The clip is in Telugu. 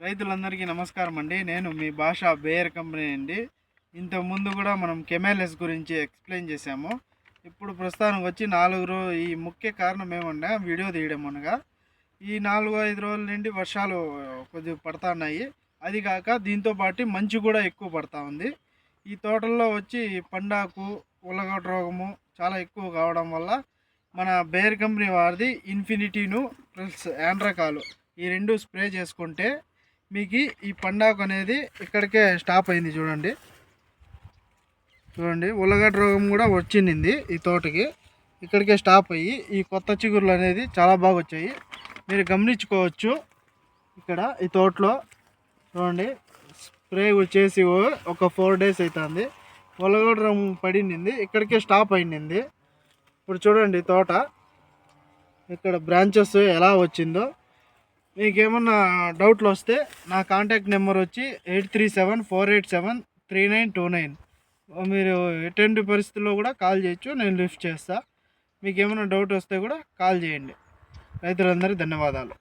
రైతులందరికీ నమస్కారం అండి. నేను మీ భాష బేయర్ కంపెనీ అండి. ఇంతకుముందు ముందు కూడా మనం కెమెలెస్ గురించి ఎక్స్ప్లెయిన్ చేసాము ఇప్పుడు ప్రస్తుతానికి వచ్చి నాలుగు రోజు ఈ ముఖ్య కారణం ఏమన్నా వీడియో తీయడం అనగా ఈ నాలుగు ఐదు రోజుల నుండి వర్షాలు కొద్దిగా పడుతున్నాయి. అది కాక దీంతో పాటు మంచు కూడా ఎక్కువ పడతా ఉంది. ఈ తోటల్లో వచ్చి పండాకు ఉల్లగడ్డ రోగము చాలా ఎక్కువ కావడం వల్ల మన బేర్ కంపెనీ వారిది ఇన్ఫినిటీను ప్లస్ యాండ్రకాలు ఈ రెండు స్ప్రే చేసుకుంటే మీకు ఈ పండాకు అనేది ఇక్కడికే స్టాప్ అయింది చూడండి. చూడండి ఉల్లగడ్డ రోగం కూడా వచ్చింది ఈ తోటకి. ఇక్కడికే స్టాప్ అయ్యి ఈ కొత్త చిగురులు అనేది చాలా బాగా వచ్చాయి. మీరు గమనించుకోవచ్చు ఇక్కడ ఈ తోటలో. చూడండి స్ప్రే వచ్చేసి ఒక ఫోర్ డేస్ అవుతుంది ఉల్లగడ్డ రోగం పడింది ఇక్కడికే స్టాప్ అయింది. ఇప్పుడు చూడండి తోట. ఇక్కడ బ్రాంచెస్ ఎలా వచ్చిందో. మీకు ఏమన్నా డౌట్లు వస్తే నా కాంటాక్ట్ నెంబర్ వచ్చి eight three seven four eight seven three nine two nine. మీరు ఎటువంటి పరిస్థితుల్లో కూడా కాల్ చేయొచ్చు నేను లిఫ్ట్ చేస్తాను మీకు ఏమైనా డౌట్ వస్తే కూడా కాల్ చేయండి. రైతులందరికీ ధన్యవాదాలు.